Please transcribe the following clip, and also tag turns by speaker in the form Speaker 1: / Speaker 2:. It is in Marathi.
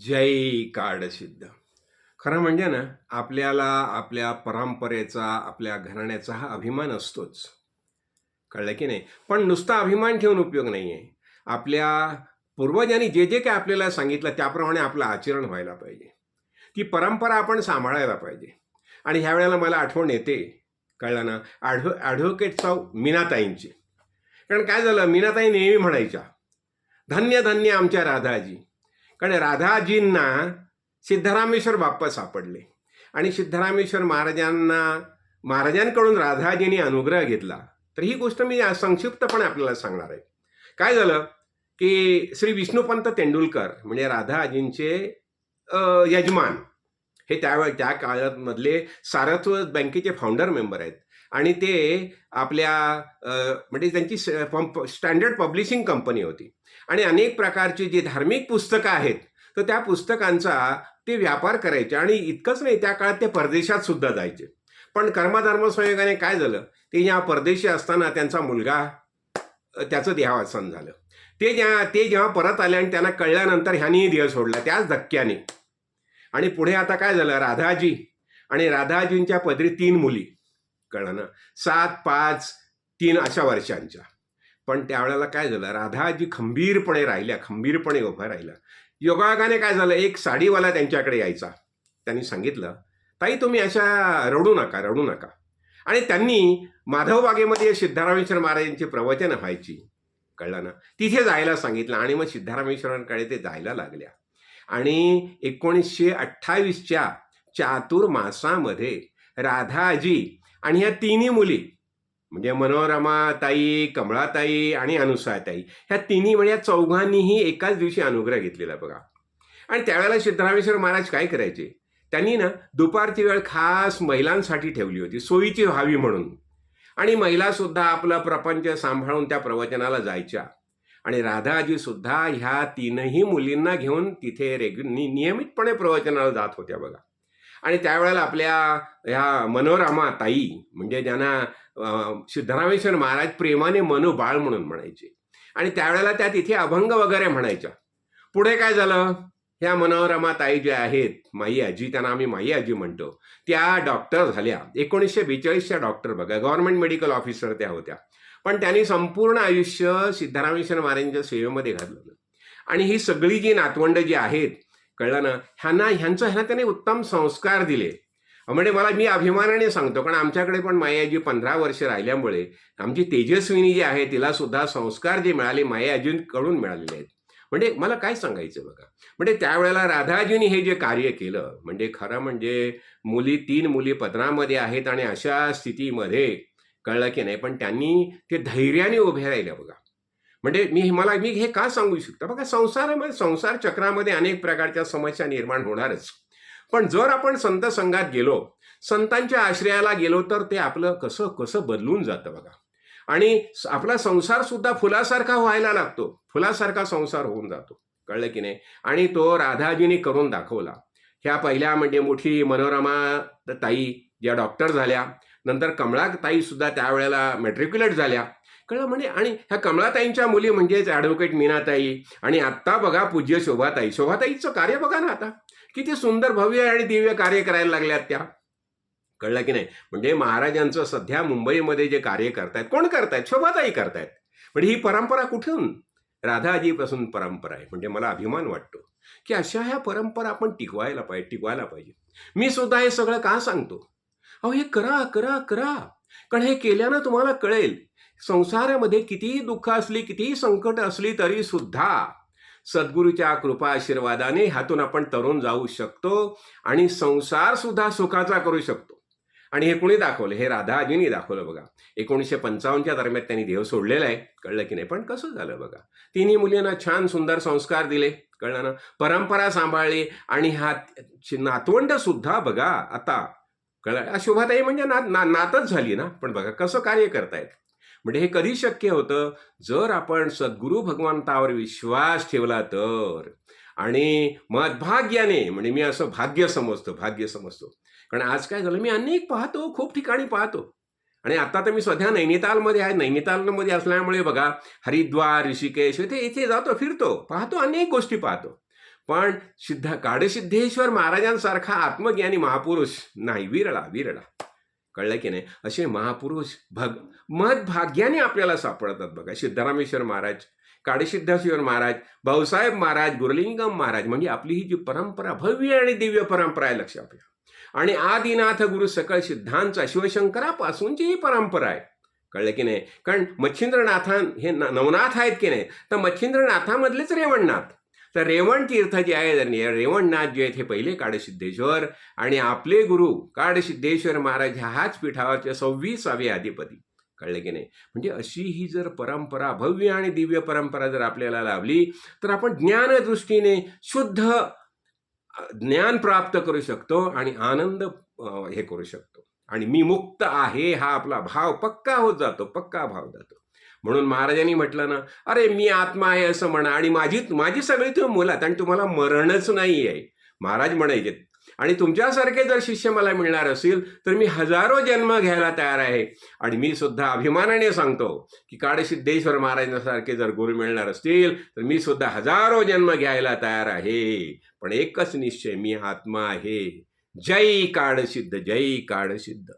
Speaker 1: जय काडसिद्ध खरं म्हणजे ना आपल्याला आपल्या परंपरेचा आपल्या घराण्याचा हा अभिमान असतोच. कळलं की नाही? पण नुसता अभिमान ठेवून उपयोग नाही आहे आपल्या पूर्वजांनी जे जे काय आपल्याला सांगितलं त्याप्रमाणे आपलं आचरण व्हायला पाहिजे. ती परंपरा आपण सांभाळायला पाहिजे. आणि ह्या वेळेला मला आठवण येते. कळलं ना? ॲडव्हो ॲडव्होकेट साव मीनाताईंची. कारण काय झालं? मीनाताई नेहमी म्हणायच्या धन्य धन्य आमच्या राधाजी. कारण राधाजींना सिद्धरामेश्वर बाप्पा सापडले. आणि सिद्धरामेश्वर महाराजांना महाराजांकडून राधाजींनी अनुग्रह घेतला. तर ही गोष्ट मी संक्षिप्तपणे आपल्याला सांगणार आहे. काय झालं? की श्री विष्णुपंत तेंडुलकर म्हणजे राधाजींचे यजमान. हे त्यावेळे त्या काळामधले सारस्वत बँकेचे फाउंडर मेंबर आहेत. आणि ते आपल्या म्हणजे त्यांची स्टँडर्ड पब्लिशिंग कंपनी होती. आणि अनेक प्रकारची जी धार्मिक पुस्तकं आहेत तर त्या पुस्तकांचा ते व्यापार करायचे आणि इतकंच नाही त्या काळात ते परदेशात सुद्धा जायचे. पण कर्मधर्म संयोगाने काय झालं? ते या परदेशी असताना त्यांचा मुलगा त्याचं देहावसान झालं. ते ज्या ते जेव्हा परत आले आणि त्यांना कळल्यानंतर ह्यानीही देह सोडला त्याच धक्क्याने. आणि पुढे आता काय झालं? राधाजी आणि राधाजींच्या पदरी तीन मुली. कळलं ना? सात पाच तीन अशा वर्षांच्या. पण त्यावेळेला काय झालं? राधाजी खंबीरपणे राहिल्या खंबीरपणे उभ्या राहिल्या योगायोगाने काय झालं? एक साडीवाला त्यांच्याकडे यायचा. त्यांनी सांगितलं ताई तुम्ही अशा रडू नका रडू नका. आणि त्यांनी माधव बागेमध्ये सिद्धरामेश्वर महाराजांची प्रवचनं व्हायची. कळलं ना? तिथे जायला सांगितलं आणि मग सिद्धारामेश्वरांकडे ते जायला लागल्या. आणि एकोणीसशे अठ्ठावीसच्या चातुर्मासामध्ये राधाजी आणि ह्या तिन्ही मुली म्हणजे मनोरमा ताई कमळाताई आणि अनुसाताई ह्या तिन्ही म्हणजे या चौघांनीही एकाच दिवशी अनुग्रह घेतलेला बघा. आणि त्यावेळेला सिद्धरामेश्वर महाराज काय करायचे? त्यांनी ना दुपारची वेळ खास महिलांसाठी ठेवली होती सोयीची व्हावी म्हणून. आणि महिलासुद्धा आपलं प्रपंच सांभाळून त्या प्रवचनाला जायच्या. आणि राधाजी सुद्धा ह्या तीनही मुलींना घेऊन तिथे रेग्यु नियमितपणे प्रवचनाला जात होत्या बघा. आणि त्यावेळेला आपल्या ह्या मनोरमा ताई म्हणजे ज्यांना सिद्धरामेश्वर महाराज प्रेमाने मनोबाळ म्हणून म्हणायचे. आणि त्यावेळेला त्या तिथे अभंग वगैरे म्हणायच्या. पुढे काय झालं? ह्या मनोरमा ताई ज्या आहेत माई आजी त्यांना आम्ही माई आजी म्हणतो. त्या डॉक्टर झाल्या. एकोणीसशे बेचाळीसच्या डॉक्टर बघा. गव्हर्नमेंट मेडिकल ऑफिसर त्या होत्या. पण त्यांनी संपूर्ण आयुष्य सिद्धरामेश्वर महाराजांच्या सेवेमध्ये घातलं आणि ही सगळी जी नातवंड जी आहेत कळलं ना? ह्यांना ह्यांचं ह्यांना त्याने उत्तम संस्कार दिले. म्हणजे मला मी अभिमानाने सांगतो कारण आमच्याकडे पण मायाजी पंधरा वर्ष राहिल्यामुळे आमची तेजस्विनी जी आहे तिला सुद्धा संस्कार जे मिळाले मायाजींकडून मिळालेले आहेत. म्हणजे मला काय सांगायचं बघा? म्हणजे त्यावेळेला राधाजींनी हे जे कार्य केलं म्हणजे खरं म्हणजे मुली तीन मुली पदरामध्ये आहेत आणि अशा स्थितीमध्ये कळलं की नाही पण त्यांनी ते धैर्याने उभे राहिले बघा. म्हणजे मी मला मी हे का सांगू शकतो? बघा संसारामध्ये संसार चक्रामध्ये अनेक प्रकारच्या समस्या निर्माण होणारच. पण जर आपण संत संघात गेलो संतांच्या आश्रयाला गेलो तर ते आपलं कसं कसं बदलून जातं बघा. आणि आपला संसार सुद्धा फुलासारखा व्हायला लागतो. फुलासारखा संसार होऊन जातो. कळलं की नाही? आणि तो राधाजीने करून दाखवला. ह्या पहिल्या म्हणजे मोठी मनोरमा ताई ज्या डॉक्टर झाल्या नंतर कमळाताई सुद्धा त्यावेळेला मेट्रिक्युलेट झाल्या. कळलं म्हणजे आणि ह्या कमळाताईंच्या मुली म्हणजेच ॲडव्होकेट मीनाताई आणि आत्ता बघा पूज्य शोभाताई. शोभाताईचं कार्य बघा ना आता. किती सुंदर भव्य आणि दिव्य कार्य करायला लागल्यात त्या. कळलं की नाही? म्हणजे महाराजांचं सध्या मुंबईमध्ये जे कार्य करतायत कोण करतायत? शोभाताई करतायत. म्हणजे ही परंपरा कुठून? राधाजीपासून परंपरा आहे. म्हणजे मला अभिमान वाटतो की अशा ह्या परंपरा आपण टिकवायला पाहिजे टिकवायला पाहिजे. मी सुद्धा हे सगळं का सांगतो? अहो हे करा करा करा. कारण हे केल्यानं तुम्हाला कळेल संसारामध्ये कितीही दुःख असली कितीही संकट असली तरी सुद्धा सद्गुरूच्या कृपा आशीर्वादाने ह्यातून आपण तरुण जाऊ शकतो आणि संसार सुद्धा सुखाचा करू शकतो. आणि हे कोणी दाखवलं? हे राधाजींनी दाखवलं बघा. एकोणीसशे पंचावन्नच्या दरम्यान त्यांनी देव सोडलेला आहे. कळलं की नाही? पण कसं झालं बघा? तिन्ही मुलींना छान सुंदर संस्कार दिले. कळलं ना? परंपरा सांभाळली आणि हा नातवंड सुद्धा बघा आता कळलं. शोभाताई म्हणजे ना ना नातच झाली ना? पण बघा कसं कार्य करतायत. म्हणजे हे कधी शक्य होतं? जर आपण सद्गुरू भगवंतावर विश्वास ठेवला तर. आणि मदभाग्याने म्हणजे मी असं भाग्य समजतो भाग्य समजतो. कारण आज काय झालं? मी अनेक पाहतो खूप ठिकाणी पाहतो. आणि आता तर मी सध्या नैनितालमध्ये आहे. नैनितालमध्ये असल्यामुळे बघा हरिद्वार ऋषिकेश इथे इथे जातो फिरतो पाहतो अनेक गोष्टी पाहतो. पण सिद्ध काडसिद्धेश्वर महाराजांसारखा आत्मज्ञानी महापुरुष नाही. विरळा विरळा. कळलं की नाही? असे महापुरुष भग मध भाग्याने आपल्याला सापडतात बघा. सिद्धरामेश्वर महाराज काडेसिद्धेश्वर महाराज भाऊसाहेब महाराज गुरुलिंगम महाराज म्हणजे आपली ही जी परंपरा भव्य आणि दिव्य परंपरा आहे लक्षात घ्या आणि आदिनाथ गुरु सकळ सिद्धांचा शिवशंकरापासूनची ही परंपरा आहे. कळलं की नाही? कारण मच्छिंद्रनाथान हे नवनाथ आहेत की नाही? तर मच्छिंद्रनाथामधलेच रेवणनाथ. तर रेवण तीर्थ जे आहे रेवणनाथ जे आहेत हे पहिले काडसिद्धेश्वर आणि आपले गुरु काडसिद्धेश्वर महाराज ह्या हाच पीठावरचे सव्वीसावे अधिपती. कळले की नाही? म्हणजे अशी ही जर परंपरा भव्य आणि दिव्य परंपरा जर आपल्याला लाभली तर आपण ज्ञानदृष्टीने शुद्ध ज्ञान प्राप्त करू शकतो आणि आनंद हे करू शकतो. आणि मी मुक्त आहे हा आपला भाव पक्का होत जातो पक्का भाव जातो. म्हणून महाराजांनी म्हटलं ना अरे मी आत्मा आहे असं म्हणा आणि माझी माझी सगळी तुम्ही मुलात आणि तुम्हाला मरणच नाही आहे महाराज म्हणायचे आणि तुमच्यासारखे जर शिष्य मला मिळणार असेल तर मी हजारो जन्म घ्यायला तयार आहे. आणि मी सुद्धा अभिमानाने सांगतो की काडसिद्धेश्वर महाराजांसारखे जर गुरु मिळणार असतील तर मी सुद्धा हजारो जन्म घ्यायला तयार आहे. पण एकच निश्चय मी आत्मा आहे. जय काळसिद्ध जय काळसिद्ध.